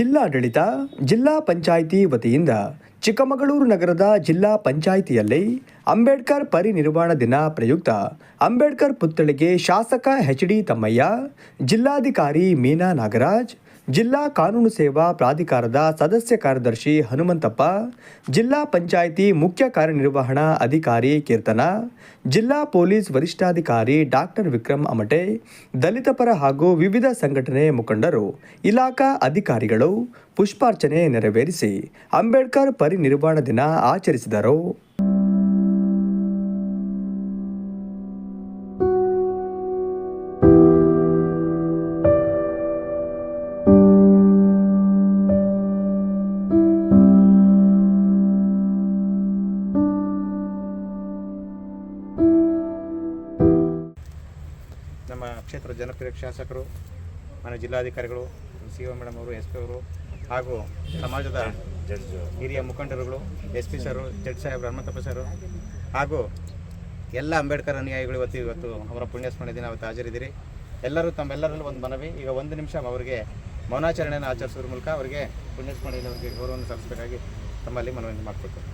ಜಿಲ್ಲಾಡಳಿತ, ಜಿಲ್ಲಾ ಪಂಚಾಯಿತಿ ವತಿಯಿಂದ ಚಿಕ್ಕಮಗಳೂರು ನಗರದ ಜಿಲ್ಲಾ ಪಂಚಾಯಿತಿಯಲ್ಲಿ ಅಂಬೇಡ್ಕರ್ ಪರಿನಿರ್ವಾಣ ದಿನ ಪ್ರಯುಕ್ತ ಅಂಬೇಡ್ಕರ್ ಪುತ್ಥಳಿಗೆ ಶಾಸಕ ಎಚ್ ಡಿ ತಮ್ಮಯ್ಯ, ಜಿಲ್ಲಾಧಿಕಾರಿ ಮೀನಾ ನಾಗರಾಜ್ ಜಿಲ್ಲಾ ಕಾನೂನು ಸೇವಾ ಪ್ರಾಧಿಕಾರದ ಸದಸ್ಯ ಕಾರ್ಯದರ್ಶಿ ಹನುಮಂತಪ್ಪ, ಜಿಲ್ಲಾ ಪಂಚಾಯಿತಿ ಮುಖ್ಯ ಕಾರ್ಯನಿರ್ವಹಣಾ ಅಧಿಕಾರಿ ಕೀರ್ತನ, ಜಿಲ್ಲಾ ಪೊಲೀಸ್ ವರಿಷ್ಠಾಧಿಕಾರಿ ಡಾಕ್ಟರ್ ವಿಕ್ರಮ್ ಅಮಟೆ, ದಲಿತ ಪರ ಹಾಗೂ ವಿವಿಧ ಸಂಘಟನೆ ಮುಖಂಡರು, ಇಲಾಖಾ ಅಧಿಕಾರಿಗಳು ಪುಷ್ಪಾರ್ಚನೆ ನೆರವೇರಿಸಿ ಅಂಬೇಡ್ಕರ್ ಪರಿನಿರ್ವಾಣ ದಿನ ಆಚರಿಸಿದರು. ನಮ್ಮ ಕ್ಷೇತ್ರ ಜನಪ್ರಿಯ ಶಾಸಕರು ಮನೆ ಜಿಲ್ಲಾಧಿಕಾರಿಗಳು ಸಿ ಓ ಮೇಡಮ್ ಅವರು, ಎಸ್ ಪಿ ಅವರು ಹಾಗೂ ಸಮಾಜದ ಹಿರಿಯ ಮುಖಂಡರುಗಳು, ಎಸ್ ಪಿ ಸರು, ಜಡ್ ಸಾಹೇಬ್ರು, ಹನುಮಂತಪ್ಪ ಸರು ಹಾಗೂ ಎಲ್ಲ ಅಂಬೇಡ್ಕರ್ ಅನುಯಾಯಿಗಳು ಇವತ್ತು ಇವತ್ತು ಅವರ ಪುಣ್ಯಸ್ಮರಣೆ ದಿನ ಅವತ್ತು ಹಾಜರಿದ್ದೀರಿ. ಎಲ್ಲರೂ ತಮ್ಮೆಲ್ಲರಲ್ಲೂ ಒಂದು ಮನವಿ, ಈಗ ಒಂದು ನಿಮಿಷ ಅವರಿಗೆ ಮೌನಾಚರಣೆಯನ್ನು ಆಚರಿಸೋದ್ರ ಮೂಲಕ ಅವರಿಗೆ ಪುಣ್ಯಸ್ಮರಣೆಯಲ್ಲಿ ಅವರಿಗೆ ಗೌರವವನ್ನು ಸಲ್ಲಿಸಬೇಕಾಗಿ ತಮ್ಮಲ್ಲಿ ಮನವಿಯನ್ನು ಮಾಡ್ಕೊಳ್ತಾರೆ